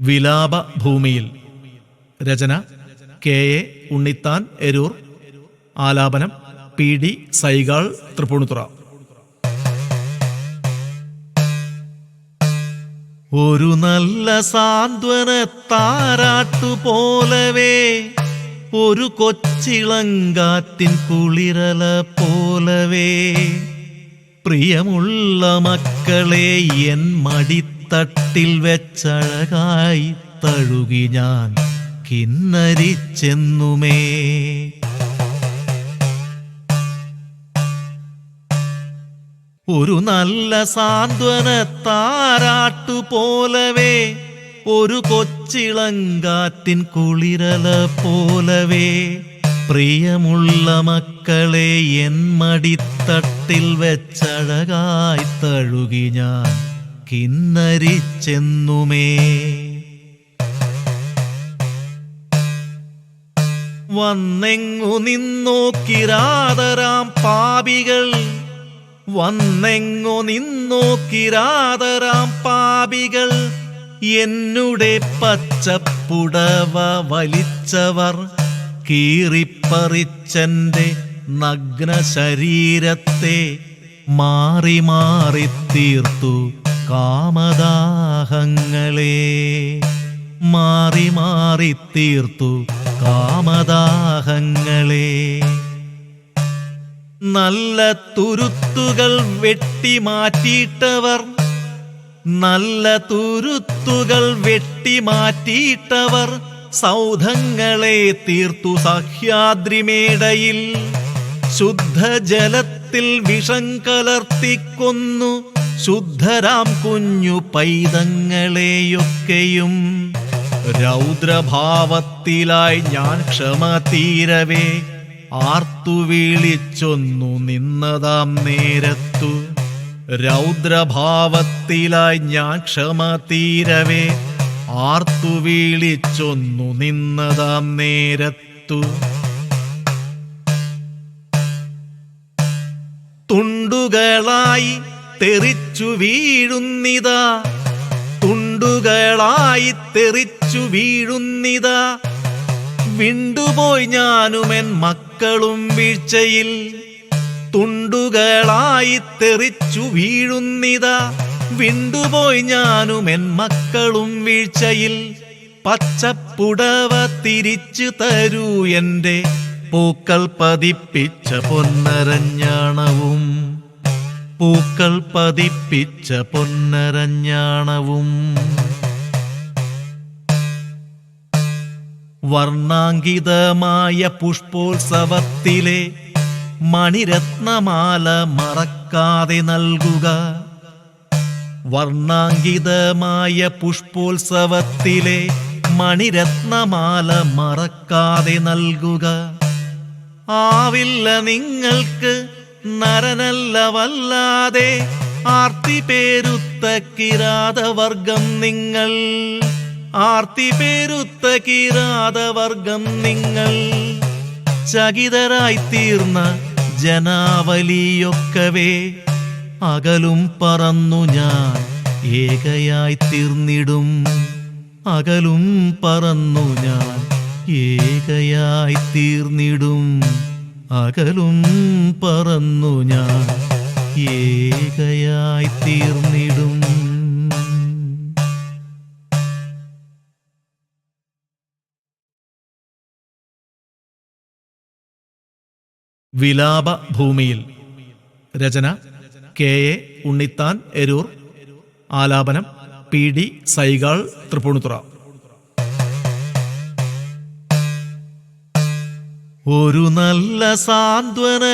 വിലാപ ഭൂമിയിൽ രചന K A Unnithan Eroor. ആലാപനം പി ഡി സൈഗാൾ തൃപ്പൂണിത്തുറ. ഒരു നല്ല സാന്ത്വന താരാട്ടു പോലവേ ഒരു കൊച്ചിളങ്കാത്തിൻ കുളിരല പോലവേ. പ്രിയമുള്ള മക്കളെ എൻ മടിത്തട്ടിൽ വെച്ചഴകായി തഴുകി ഞാൻ കിന്നരിച്ചെന്നുമേ ഒരു നല്ല സാന്ത്വന താരാട്ടു പോലവേ ഒരു കൊച്ചിളങ്കാറ്റിൻ കുളിരല പോലവേ. പ്രിയമുള്ള മക്കളെ എൻ മടിത്തട്ടിൽ വെച്ചഴകായി തഴുകി ഞാൻ കിന്നരിച്ചെന്നുമേ വന്നെങ്ങു നിന്നോക്കിരാതരാം പാപികൾ. വന്നെങ്ങു നിന്നോക്കിരാതരാം പാപികൾ. എന്നുടെ പച്ചപ്പുടവ വലിച്ചവർ. കീറിപ്പറിച്ചെന്റെ നഗ്ന ശരീരത്തെ മാറി മാറി തീർത്തു. കാമദാഹങ്ങളെ മാറി മാറി തീർത്തു കാമദാഹങ്ങളെ. നല്ല തുരുത്തുകൾ വെട്ടി മാറ്റിയിട്ടവർ നല്ല തുരുത്തുകൾ വെട്ടി മാറ്റിയിട്ടവർ സൗധങ്ങളെ തീർത്തു സഹ്യാദ്രിമേടയിൽ. ശുദ്ധജലത്തിൽ വിഷം കലർത്തിക്കൊന്നു ശുദ്ധരാം കുഞ്ഞു പൈതങ്ങളെയൊക്കെയും രൗദ്രഭാവത്തിലായി ഞാൻ ക്ഷമ തീരവേ. ആർത്തു വീളിച്ചൊന്നു നിന്നതാം നേരത്തു. രൗദ്രഭാവത്തിലായി ഞാൻ ക്ഷമ തീരവേ. ആർത്തു വീളിച്ചൊന്നു നിന്നതാം നേരത്തു. തുണ്ടുകളായി തെറിച്ചു വീഴുന്നിതാ. തുണ്ടുകളായി തെറിച്ചു വീഴുന്നിതാ. വിണ്ടുപോയി ഞാനുമെൻ മക്കളും വീഴ്ചയിൽ. തുണ്ടുകളായി തെറിച്ചു വീഴുന്നിതാ. വിണ്ടുപോയി ഞാനുമെൻ മക്കളും വീഴ്ചയിൽ. പച്ചപ്പുടവ തിരിച്ചു തരൂ എന്റെ പൂക്കൾ പതിപ്പിച്ച പൊന്നരഞ്ഞാണവും. പൂക്കൾ പതിപ്പിച്ച പൊന്നരഞ്ഞാണവും. വർണാങ്കിതമായ പുഷ്പോത്സവത്തിലെ മണിരത്നമാല മറക്കാതെ നൽകുക. വർണാങ്കിതമായ പുഷ്പോത്സവത്തിലെ മണിരത്നമാല മറക്കാതെ നൽകുക. ആവില്ല നിങ്ങൾക്ക് നരനല്ല വല്ലാതെ ആർത്തി പേരുത്ത കിരാതവർഗം നിങ്ങൾ. ആർത്തി പേരുത്ത കിരാതവർഗം നിങ്ങൾ. ചകിതരായി തീർന്ന ജനാവലിയൊക്കവേ അകലും പറന്നു ഞാൻ ഏകയായി തീർന്നിടും അകലും പറന്നു ഞാൻ ഏകയായി തീർന്നിടും അകലും പറന്നു ഞാൻ ഏകയായി തീർന്നിടും. വിലാപ ഭൂമിയിൽ രചന കെ എ ഉണ്ണിത്താൻ എരൂർ. ആലാപനം പി ഡി സൈഗാൾ തൃപ്പൂണിത്തുറ. ഒരു നല്ല സാന്ത്വന